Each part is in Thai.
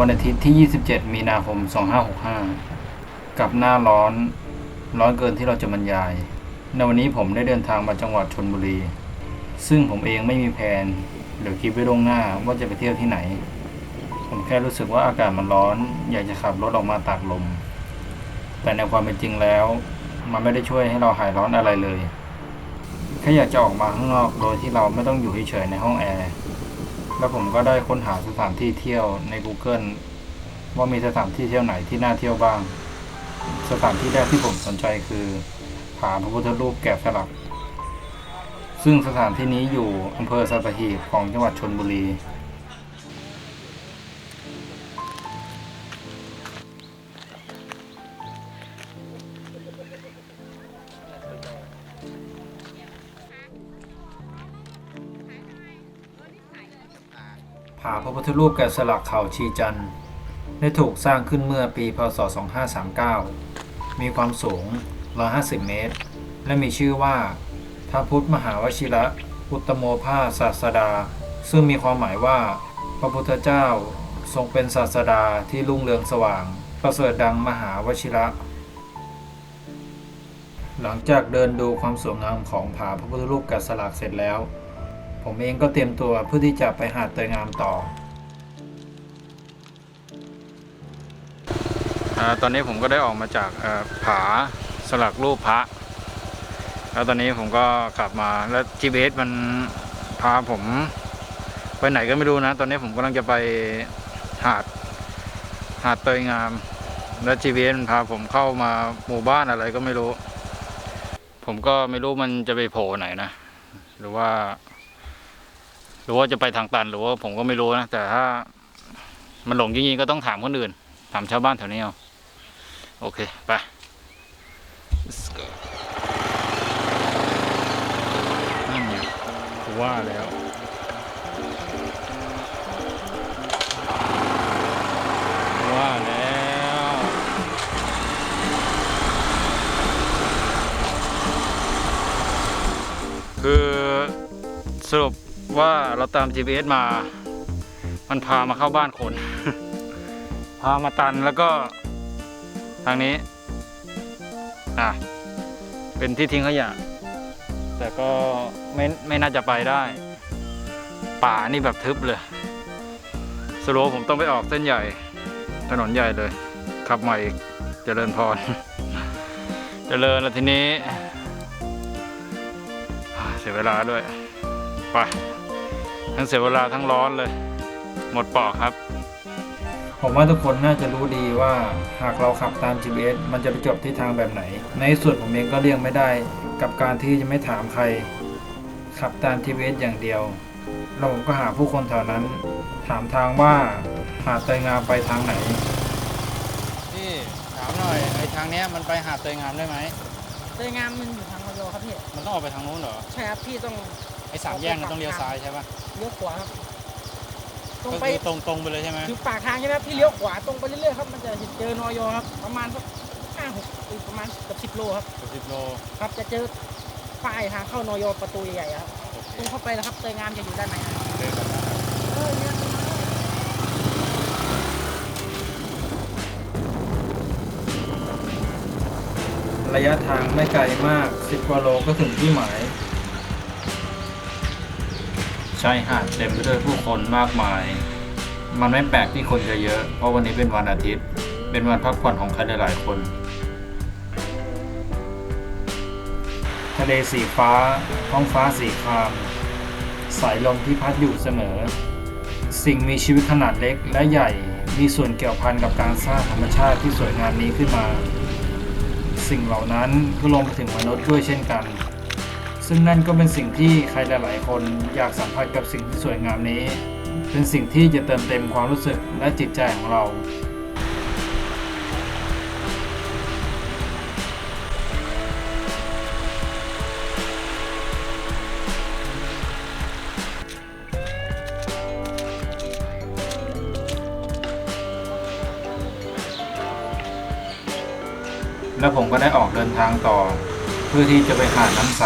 วันอาทิตย์ที่ 27 มีนาคม 2565 กับหน้าร้อน ร้อนเกินที่เราจะบรรยาย ในวันนี้ผมได้เดินทางมาจังหวัดชนบุรี ซึ่งผมเองไม่มีแผนหรือคิดไว้ล่วงหน้าว่าจะไปเที่ยวที่ไหน ผมแค่รู้สึกว่าอากาศมันร้อน อยากจะขับรถออกมาตากลม แต่ในความเป็นจริงแล้ว มันไม่ได้ช่วยให้เราหายร้อนอะไรเลย แค่อยากจะออกมาข้างนอกโดยที่เราไม่ต้องอยู่เฉยๆในห้องแอร์ แล้วผมก็ได้ค้นหาสถานที่เที่ยวใน Google ว่ามีสถานที่เที่ยวไหนที่น่าเที่ยวบ้าง สถานที่แรกที่ผมสนใจคือผาพระพุทธรูปแกะสลัก ซึ่งสถานที่นี้อยู่อำเภอสัตหีบของจังหวัดชนบุรี พระพุทธรูปแกะสลักเขาชีจันทร์ได้ถูกสร้างขึ้นเมื่อปีพศ 2539 มีความสูง 150 เมตร และมีชื่อว่าพระพุทธมหาวชิระอุตโมภาสศาสดา ซึ่งมีความหมายว่า พระพุทธเจ้าทรงเป็นศาสดาที่รุ่งเรืองสว่าง ประเสริฐดังมหาวชิระ หลังจากเดินดูความสวยงามของผาพระพุทธรูปแกะสลักเสร็จแล้ว ผมเองก็เตรียมตัวเพื่อที่จะไปหาดเตยงามต่อตอนนี้ผมก็ได้ออกมาจากผาสลักรูปพระ แล้วตอนนี้ผมก็กลับมาแล้ว GPS มันพาผม ไปไหนก็ไม่รู้นะ ตอนนี้ผมกำลังจะไปหาดหาดเตยงาม แล้ว GPS มันพาผมเข้ามาหมู่บ้านอะไรก็ไม่รู้ ผมก็ไม่รู้มันจะไปโผล่ไหนนะ หรือว่า รือว่าจะไปทางตันหรือว่าผมก็ไม่รู้นะแต่ถ้า มันหลงจริงๆก็ต้องถามคนอื่น ถามชาวบ้านแถวนี้เอาโอเคไป Let's go ว่าแล้วว่าแล้วคือสรุป ว่าเราตาม GPS มา มันพามาเข้าบ้านคน พามาตันแล้วก็ ทางนี้ อะ เป็นที่ทิ้งขยะ แต่ก็ไม่ไม่น่าจะไปได้ ป่านี่แบบทึบเลยสรุปผมต้องไปออกเส้นใหญ่ ถนนใหญ่เลย ขับใหม่อีกเจริญพร เจริญแล้วทีนี้ เสียเวลาด้วย ไป ทั้งเสียเวลาทั้งร้อนเลย หมดปอกครับ ผมว่าทุกคนน่าจะรู้ดีว่าหากเราขับตาม GPS มันจะไปจบที่ทางแบบไหน ในส่วนผมเองก็เลี่ยงไม่ได้ กับการที่จะไม่ถามใคร ขับตาม GPS อย่างเดียวแล้วผมก็หาผู้คนแถวนั้น ถามทางว่าหาดเตยงามไปทางไหน พี่ถามหน่อยไอ้ทางเนี้ยมันไปหาดเตยงามได้ไหมเตยงามมันอยู่ทางคอนโดครับพี่ มันต้องออกไปทางนู้นเหรอ ใช่ครับพี่ต้อง ไอ้สามแยกมันต้องเลี้ยวซ้ายใช่ปะเลี้ยวขวาครับตรงก็ไปคือตรงตรงๆไปเลยใช่ไหมถึงปากทางใช่ไหมครับพี่เลี้ยวขวาตรงไปเรื่อยๆครับมันจะเจอนอยครับ ประมาณสักห้าหกประมาณเกือบสิบโลครับ สิบโลครับ จะเจอป้ายทางเข้านอยประตูใหญ่ๆครับ โอเคตรงเข้าไปแล้วครับเตยงามจะอยู่ด้านในครับ เดินกันนะครับเออเนี่ยระยะทางไม่ไกลมาก 10กว่าโลก็ถึงที่หมาย ชายหาดเต็มไปด้วยผู้คนมากมาย มันไม่แปลกที่คนจะเยอะ เพราะวันนี้เป็นวันอาทิตย์ เป็นวันพักผ่อนของใครหลายๆคน ทะเลสีฟ้า ท้องฟ้าสีคราม สายลมที่พัดอยู่เสมอ สิ่งมีชีวิตขนาดเล็กและใหญ่ มีส่วนเกี่ยวพันกับการสร้างธรรมชาติที่สวยงามนี้ขึ้นมา สิ่งเหล่านั้นก็รวมไปถึงมนุษย์ด้วยเช่นกัน ซึ่งนั่นก็เป็นสิ่งที่ใครหลายๆคนอยากสัมผัสกับสิ่งที่สวยงามนี้ เป็นสิ่งที่จะเติมเต็มความรู้สึกและจิตใจของเราแล้วผมก็ได้ออกเดินทางต่อ เพื่อที่จะไปหาน้ำใส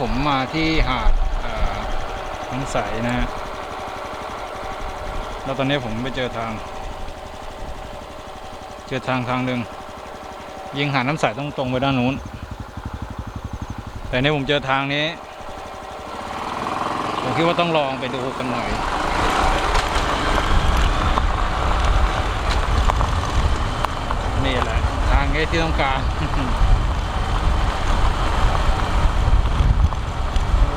ผมมาที่หาดเอ่อน้ำใสนะฮะแล้วตอนนี้ผมไปเจอทาง เจอทางทางหนึ่งยิงหาดน้ำใสต้องตรงไปด้านนู้น แต่ในผมเจอทางนี้ ผมคิดว่าต้องลองไปดูกันหน่อยนี่แหละทางนี้ที่ต้องการ โอ้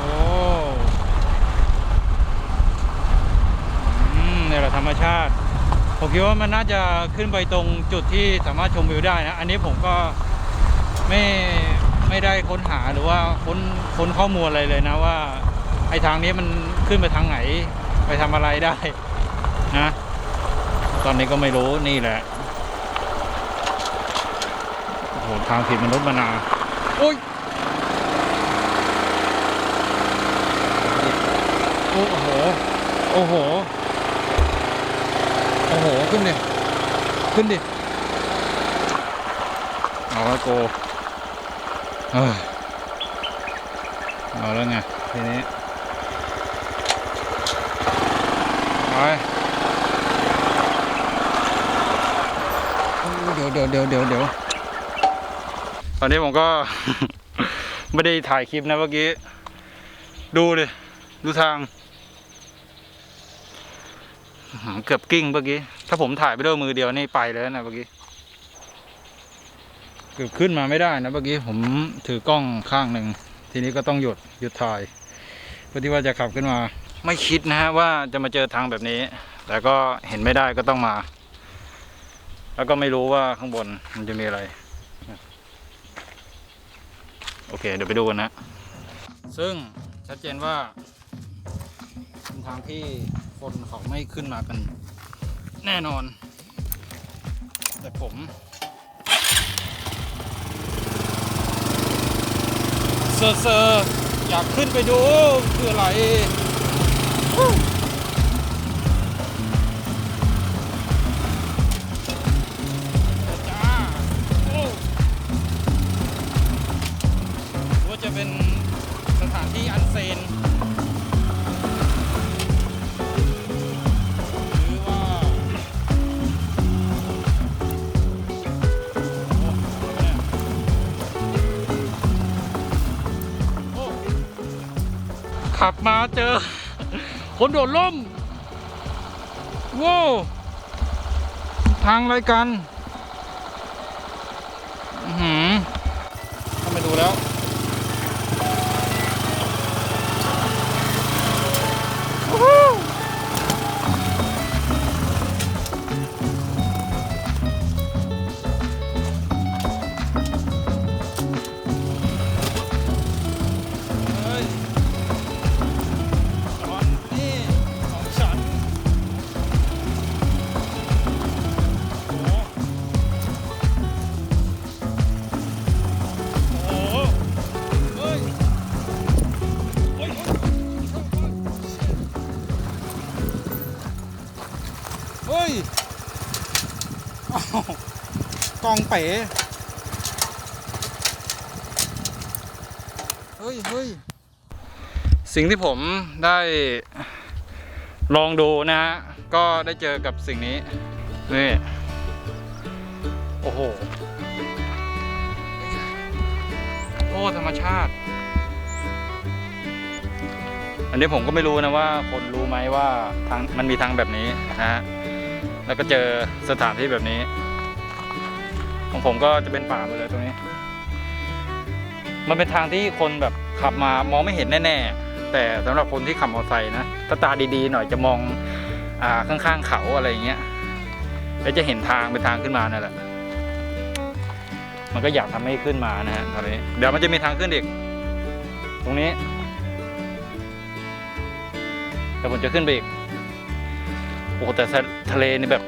อืมนี่แหละธ รมชาติ ผมคิดว่ามันน่าจะขึ้นไปตรงจุดที่สามารถชมวิวได้นะ อันนี้ผมก็ไม่ไม่ได้ค้นหาหรือว่าค้นค้นข้อมูลอะไรเลยนะว่าไอ้ทางนี้มันขึ้นไปทางไหน ไปทำอะไรได้นะตอนนี้ก็ไม่รู้นี่แหละโอ้โหทางผิดมนุษย์มานาโอ้ยโอ้โห โอ้โห โห ขึ้นดิ ขึ้นดิ เอาละโกเอ้ยเอาแล้วไง ทีนี้ไปเดี๋ยวเดี๋ยวเดี๋ยวเดี๋ยวเดี๋ยวตอนนี้ผมก็ ไม่ได้ถ่ายคลิปนะเมื่อกี้ ดูเลยดูทาง เกือบกิ้งเมื่อกี้ ถ้าผมถ่ายไปด้วยมือเดียวนี่ไปแล้วนะเมื่อกี้ เกือบขึ้นมาไม่ได้นะเมื่อกี้ผมถือกล้องข้างหนึ่ง ทีนี้ก็ต้องหยุดหยุดถ่าย เพื่อที่ว่าจะขับขึ้นมา ไม่คิดนะฮะว่าจะมาเจอทางแบบนี้ แต่ก็เห็นไม่ได้ก็ต้องมา แล้วก็ไม่รู้ว่าข้างบนมันจะมีอะไร โอเค เดี๋ยวไปดูกันนะ ซึ่งชัดเจนว่าเป็นทางที่ คนเขาไม่ขึ้นมากัน แน่นอน แต่ผมเซอร์เซอร์อยากขึ้นไปดูคืออะไรว่าจะเป็นสถานที่อันเซน ขับมาเจอ คนโดดล่มว้าวทางอะไรกัน ป๋เฮ้ยเฮ้ยสิ่งที่ผมได้ลองดูนะฮะ ก็ได้เจอกับสิ่งนี้ นี่ โอ้โห โอ้ ธรรมชาติ อันนี้ผมก็ไม่รู้นะว่าคนรู้ไหมว่าทางมันมีทางแบบนี้นะฮะ แล้วก็เจอสถานที่แบบนี้ ของผมก็จะเป็นป่าหมดเลยตรงนี้ มันเป็นทางที่คนแบบขับมามองไม่เห็นแน่ๆ แต่สำหรับคนที่ขับมอเตอร์ไซค์นะถ้าตาดีๆหน่อยจะมองอ่าข้างๆเขาอะไรอย่างเงี้ยแล้วจะเห็นทางเป็นทางขึ้นมานั่นแหละ มันก็อยากทำให้ขึ้นมานะฮะตอนนี้ เดี๋ยวมันจะมีทางขึ้นอีกตรงนี้แต่ผมจะขึ้นไปอีกโอ้แต่ทะเลนี่แบบ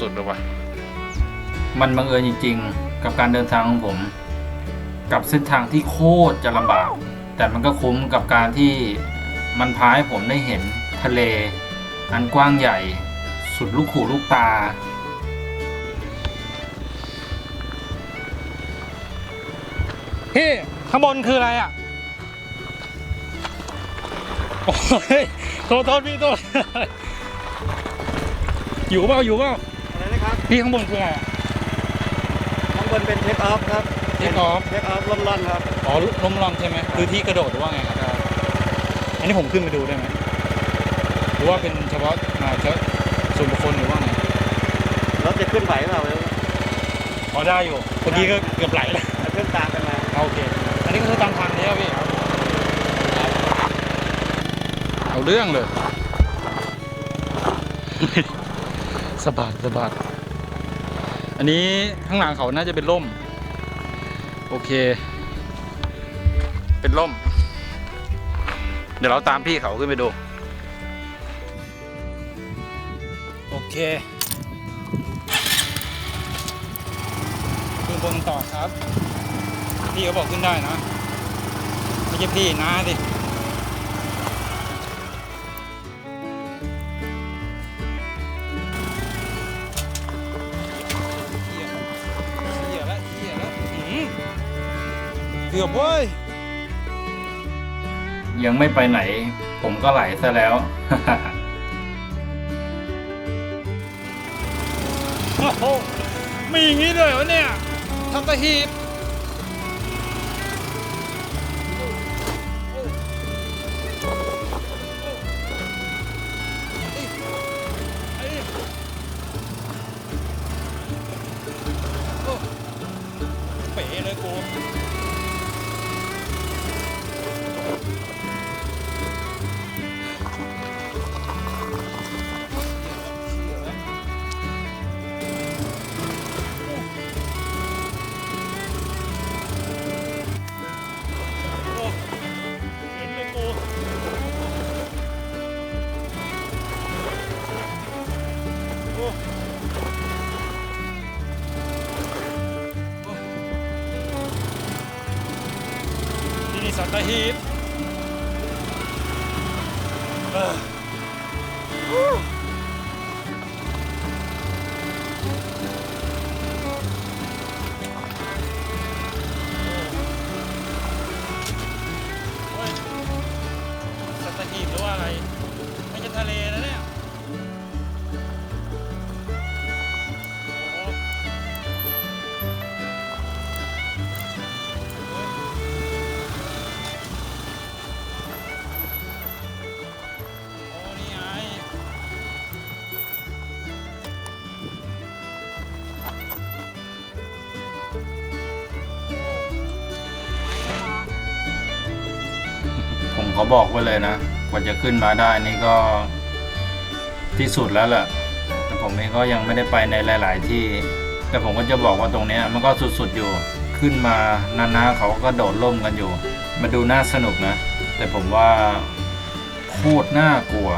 สุดเลยว่ะมันบังเอิญจริง ๆ กับการเดินทางของผม กับเส้นทางที่โคตรจะลำบาก แต่มันก็คุ้มกับการที่มันพาให้ผมได้เห็นทะเล อันกว้างใหญ่ สุดลูกหูลูกตา พี่ข้างบนคืออะไรอะ โอ้ยโทษโทษพี่โทษอยู่เปล่าอยู่เปล่าอะไรนะ ครับพี่ข้างบนคืออะไรอะข้างบนเป็นเทคออฟครับ Take off เทคออฟล่อนๆครับอ๋อล้มลอนใช่ไหมคือที่กระโดดหรือว่าไงครับอันนี้ผมขึ้นไปดูได้ไหมหรือว่าเป็นเฉพาะมาเฉพาะส่วนบุคคลหรือว่าไงรถจะขึ้นไหวเปล่าไม่รู้พอได้อยู่เมื่อกี้ก็เกือบไหลแล้วเอาขึ้นตามกันมาเอาโอเค อันนี้ก็คือตามทางนี้ครับพี่เอาเรื่องเลยสะบัดสะบัด อันนี้ข้างหลังเขาน่าจะเป็นร่ม โอเค เป็นร่ม เดี๋ยวเราตามพี่เขาขึ้นไปดู โอเคขึ้นบนต่อครับ พี่เขาบอกขึ้นได้นะ ไม่ใช่พี่นะสิ กือบเว้ย ยังไม่ไปไหน ผมก็ไหลซะแล้ว โอ้โหมีอย่างนี้ด้วยเหรอเนี่ยทัตหีบ สัตหีบ ขอบอกไว้เลยนะกว่าจะขึ้นมาได้นี่ก็ที่สุดแล้วแหละแต่ผมเองก็ยังไม่ได้ไปในหลาย ๆ ที่ แต่ผมก็จะบอกว่าตรงนี้มันก็สุด ๆ อยู่ขึ้นมานาๆเขาก็โดดร่มกันอยู่ มาดูน่าสนุกนะ แต่ผมว่าโคตรน่ากลัว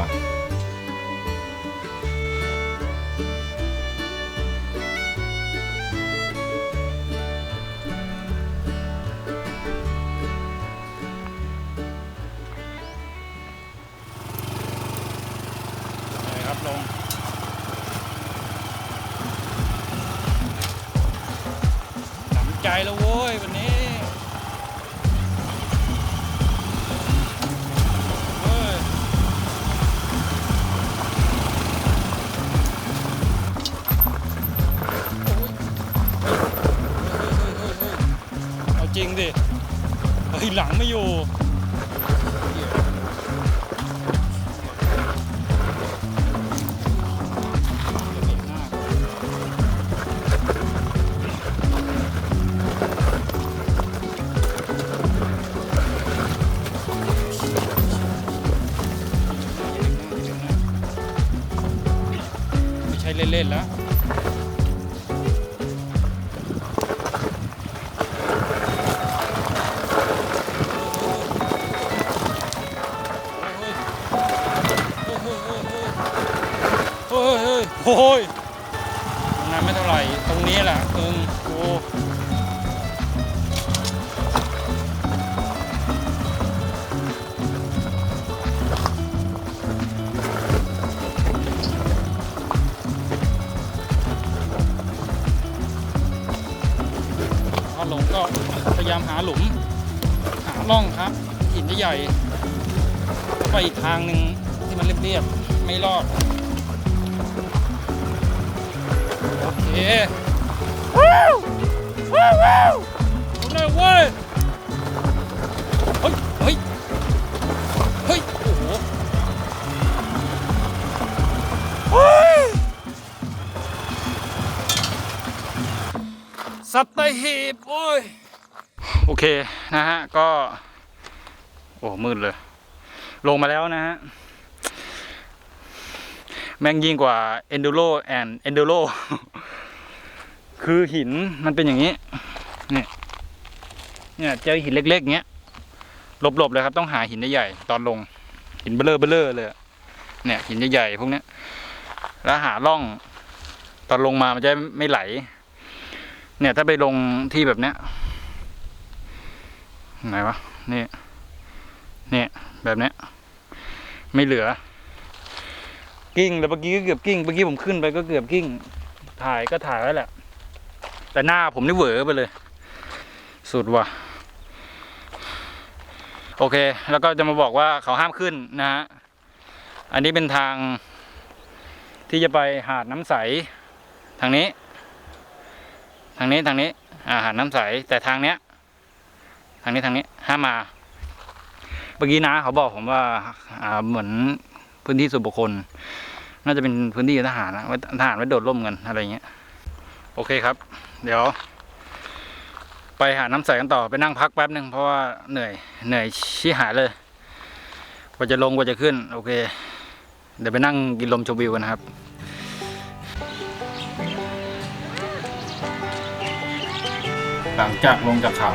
ริงดิเฮ้ยหลังไม่อยู่ โอ้ยตรงนั้นไม่เท่าไหร่ ตรงนี้แหละเอิงโอ้ถ้าลงก็พยายามหาหลุม หาร่องครับหินใหญ่ไปอีกทางหนึ่งที่มันเรียบๆไม่รอด เคว้วว้วว้าวเอาหน่อยเว้ยเฮ้ยเฮ้ยเฮ้ยโอ้โหสัตหีบโอ้ยโอเคนะฮะก็ โอ้มืดเลย ลงมาแล้วนะฮะ แม่งยิ่งกว่า enduro and enduro คือหินมันเป็นอย่างนี้ เนี่ย เนี่ยเจอหินเล็กๆเงี้ยหลบๆเลยครับ ต้องหาหินใหญ่ๆตอนลง หินเบลอเบลอเลย เนี่ย หินใหญ่ๆพวกเนี้ย แล้วหาร่องตอนลงมามันจะไม่ไหล เนี่ยถ้าไปลงที่แบบเนี้ยไหนวะนี่เนี่ยแบบเนี้ย ไม่เหลือ กิ้งแล้วเมื่อกี้ก็เกือบกิ้งเมื่อกี้ผมขึ้นไปก็เกือบกิ้ง ถ่ายก็ถ่ายไว้แหละ แต่หน้าผมนี่เหวอไปเลย สุดว่ะ โอเค แล้วก็จะมาบอกว่าเขาห้ามขึ้นนะฮะ อันนี้เป็นทาง ที่จะไปหาดน้ำใส ทางนี้ ทางนี้ทางนี้อาหาดน้ำใส แต่ทางเนี้ย ทางนี้ทางนี้ห้ามมาเมื่อกี้นะเขาบอกผมว่าอ่าเหมือนพื้นที่ส่วนบุคคล น่าจะเป็นพื้นที่ทหารนะไว้ทหารไว้โดดร่มกันอะไรเงี้ย โอเคครับ เดี๋ยว ไปหาน้ำใสกันต่อไปนั่งพักแป๊บหนึ่งเพราะว่าเหนื่อยเหนื่อยชี้หายเลยกว่าจะลงกว่าจะขึ้น โอเค เดี๋ยวไปนั่งกินลมชมวิวกันนะครับหลังจากลงจากเขา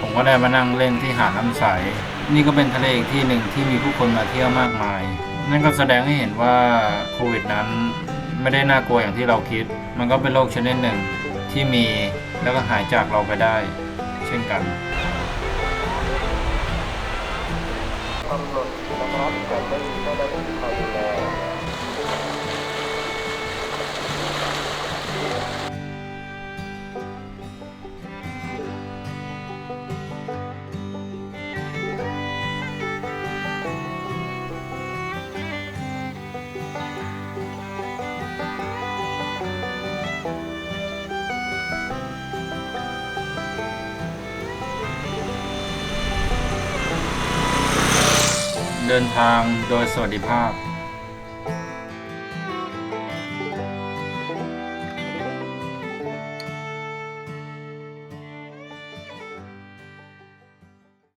ผมก็ได้มานั่งเล่นที่หาดน้ำใส นี่ก็เป็นทะเลอีกที่หนึ่งที่มีผู้คนมาเที่ยวมากมาย นั่นก็แสดงให้เห็นว่าโควิดนั้นไม่ได้น่ากลัวอย่างที่เราคิด มันก็เป็นโรคชนิดหนึ่งที่มีแล้วก็หายจากเราไปได้ เช่นกันเดินทางโดยสวัสดิภาพ